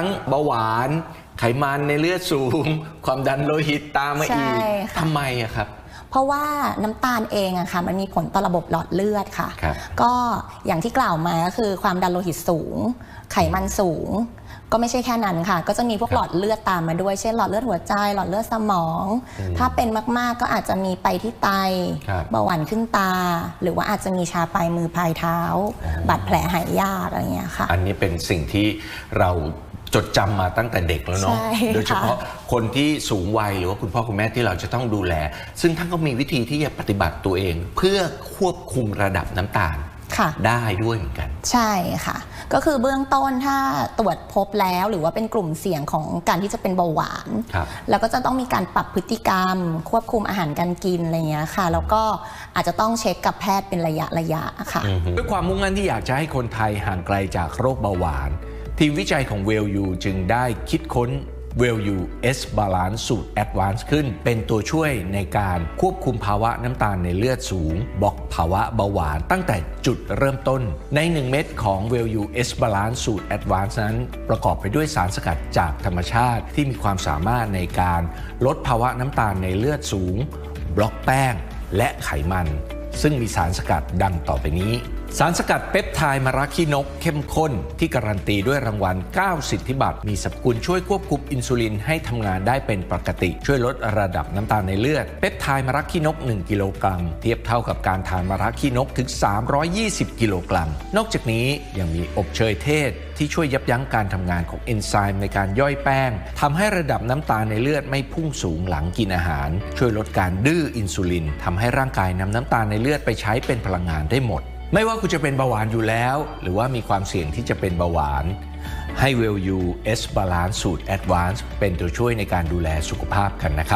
ทั้งเบาหวาน ไขมันในเลือดสูง ความดันโลหิตตามมาอีกใช่ค่ะ ทำไมอะครับ เพราะว่าน้ำตาลเองอะค่ะมันมีผลต่อระบบหลอดเลือดค่ะ ครับก็อย่างที่กล่าวมาก็คือความดันโลหิตสูง ไขมันสูง ก็ไม่ใช่แค่นั้นค่ะ ก็จะมีพวกครับหลอดเลือดตามมาด้วย เช่นหลอดเลือดหัวใจ หลอดเลือดสมอง อืมถ้าเป็นมากๆก็อาจจะมีไปที่ไตครับเบาหวานขึ้นตา หรือว่าอาจจะมีชาปลายมือปลายเท้าบาดแผลหายยากอะไรอย่างเงี้ยค่ะ อันนี้เป็นสิ่งที่เรา จดจำมาตั้งแต่เด็กแล้วเนาะ ใช่โดยเฉพาะคนที่สูงวัยหรือว่าคุณพ่อคุณแม่ที่เราจะต้องดูแล ซึ่งท่านก็มีวิธีที่จะปฏิบัติตัวเอง เพื่อควบคุมระดับน้ำตาลค่ะ ได้ด้วยเหมือนกัน ใช่ค่ะ ก็คือเบื้องต้นถ้าตรวจพบแล้วหรือว่าเป็นกลุ่มเสี่ยงของการที่จะเป็นเบาหวาน ครับ แล้วก็จะต้องมีการปรับพฤติกรรม ควบคุมอาหารการกินอะไรอย่างเงี้ยค่ะ แล้วก็อาจจะต้องเช็คกับแพทย์เป็นระยะระยะค่ะ ด้วยความมุ่งมั่นที่อยากจะให้คนไทยห่างไกลจากโรคเบาหวาน ทีมวิจัยของ w e l l u จึงได้คิดค้น w e l l u S Balance สูตร Advance ขึ้น เป็นตัวช่วยในการควบคุมภาวะน้ำตาลในเลือดสูง บล็อกภาวะเบาหวานตั้งแต่จุดเริ่มต้น ใน 1 เม็ดของ w e l l u S Balance สูตร Advance นั้น ประกอบไปด้วยสารสกัดจากธรรมชาติที่มีความสามารถในการลดภาวะน้ำตาลในเลือดสูง บล็อกแป้ง และไขมัน ซึ่งมีสารสกัดดังต่อไปนี้ สารสกัดเปปไทด์มาราคีนกเข้มข้นที่การันตีด้วยรางวัล 9 สิทธิบัตร มีสรรพคุณช่วยควบคุมอินซูลินให้ทำงานได้เป็นปกติ ช่วยลดระดับน้ำตาลในเลือด เปปไทด์มาราคีนก 1 กิโลกรัม เทียบเท่ากับการทานมาราคีนกถึง 320 กิโลกรัม นอกจากนี้ยังมีอบเชยเทศที่ช่วยยับยั้งการทำงานของเอนไซม์ในการย่อยแป้งทำให้ระดับน้ำตาลในเลือดไม่พุ่งสูงหลังกินอาหาร ช่วยลดการดื้ออินซูลินทำให้ร่างกายนำน้ำตาลในเลือดไปใช้เป็นพลังงานได้หมด ไม่ว่าคุณจะเป็นเบาหวานอยู่แล้ว หรือว่ามีความเสี่ยงที่จะเป็นเบาหวาน ให้ w e l l u S Balance สูตร Advance เป็นตัวช่วยในการดูแลสุขภาพกันนะครับ